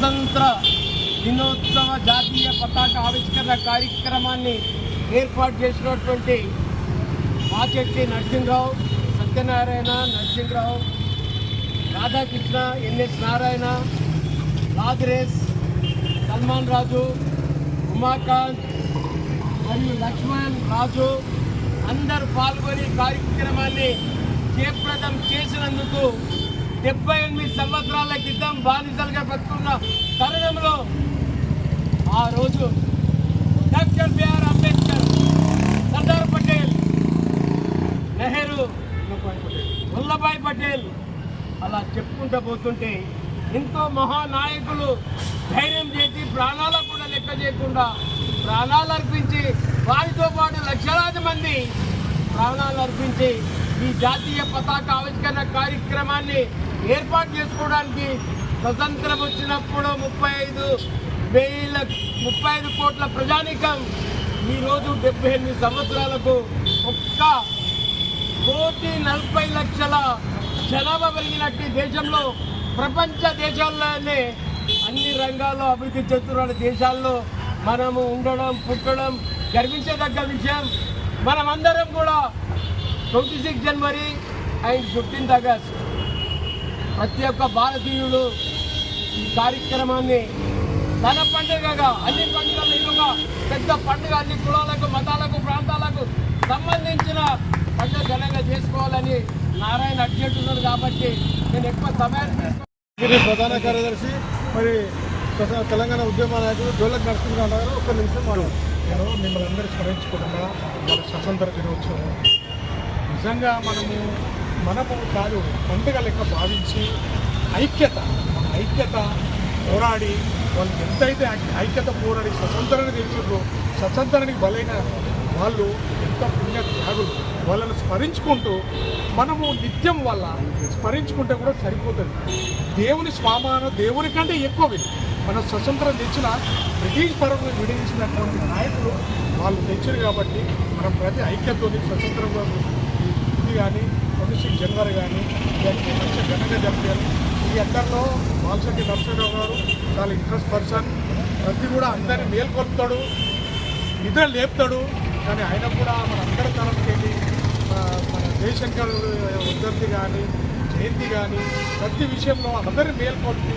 స్వతంత్ర దినోత్సవ జాతీయ పతాక ఆవిష్కరణ కార్యక్రమాన్ని ఏర్పాటు చేసినటువంటి మాచెట్టి నరసింహరావు సత్యనారాయణ నరసింహరావు రాధాకృష్ణ ఎన్ఎస్ నారాయణ లాద్రేస్ సల్మాన్ రాజు ఉమాకాంత్ మరియు లక్ష్మణ్ రాజు అందరు పాల్గొని కార్యక్రమాన్ని జయప్రదం చేసినందుకు డెబ్బై ఎనిమిది సంవత్సరాల క్రితం బానిసలుగా బతుకున్న తరుణంలో ఆ రోజు doctor B R Ambedkar Sardar Patel Nehru Vallabhbhai Patel అలా చెప్పుకుంటూ పోతుంటే ఎంతో మహానాయకులు ధైర్యం చేసి ప్రాణాలకు కూడా లెక్క చేయకుండా ప్రాణాలు అర్పించి వారితో పాటు లక్షలాది మంది ప్రాణాలు అర్పించి ఈ జాతీయ పతాక ఆవిష్కరణ కార్యక్రమాన్ని ఏర్పాటు చేసుకోవడానికి స్వతంత్రం వచ్చినప్పుడు ముప్పై ఐదు వేల ముప్పై ఐదు కోట్ల ప్రజానీకం ఈరోజు డెబ్బై ఎనిమిది సంవత్సరాలకు ఒక్క కోటి నలభై లక్షల జనాభా కలిగినట్టు ఈ దేశంలో ప్రపంచ దేశాల్లోనే అన్ని రంగాల్లో అభివృద్ధి చెందుతున్న దేశాల్లో మనము ఉండడం పుట్టడం గర్వించదగ్గ విషయం. మనమందరం కూడా twenty six January and fifteenth August ప్రతి ఒక్క భారతీయుడు ఈ కార్యక్రమాన్ని తన పండుగగా అన్ని పండుగలు ఇరుగా పెద్ద పండుగ అన్ని కులాలకు మతాలకు ప్రాంతాలకు సంబంధించిన పండుగ ఘనంగా చేసుకోవాలని నారాయణ అడ్జెంటున్నాడు కాబట్టి నేను ఎక్కువ సమయాన్ని ఇది ప్రధాన కార్యదర్శి మరి తెలంగాణ ఉద్యమ నాయకుడు జోలక్ నరసింహరావు గారు ఒక్క నిమిషం మనం నేను మిమ్మల్ని అందరూ స్మరించుకుంటున్నా మన స్వతంత్ర దినోత్సవం నిజంగా మనము మనము కాదు పండుగ లెక్క భావించి ఐక్యత మన ఐక్యత పోరాడి వాళ్ళు ఎంతైతే ఐక్యత పోరాడి స్వతంత్రాన్ని తెచ్చిండ్రో స్వతంత్రానికి బలైన వాళ్ళు ఎంత పుణ్య త్యాగులు వాళ్ళని స్మరించుకుంటూ మనము నిత్యం వల్ల స్మరించుకుంటే కూడా సరిపోతుంది. దేవుని స్వామాన దేవుని కంటే ఎక్కువ మన స్వతంత్రం తెచ్చిన బ్రిటిష్ పరంగా విడిగించినటువంటి నాయకులు వాళ్ళు తెచ్చారు కాబట్టి మనం ప్రతి ఐక్యతతో స్వతంత్రంగా ఇది కానీ ట్వంటీ సిక్స్ జనవరి కానీ ఇవన్నీ మంచి ఘనంగా జరిపారు ఈ అందరిలో బాలశెట్టి నరసింహరావు గారు చాలా ఇంట్రెస్ట్ పర్సన్. ప్రతి కూడా అందరిని మేల్కొల్పుతాడు నిద్ర లేపుతాడు. కానీ ఆయన కూడా మన అందరి తరఫుకి వెళ్ళి మన- జయశంకర్ ఉద్దర్తి కానీ జయంతి కానీ ప్రతి విషయంలో అందరి మేల్కొల్పి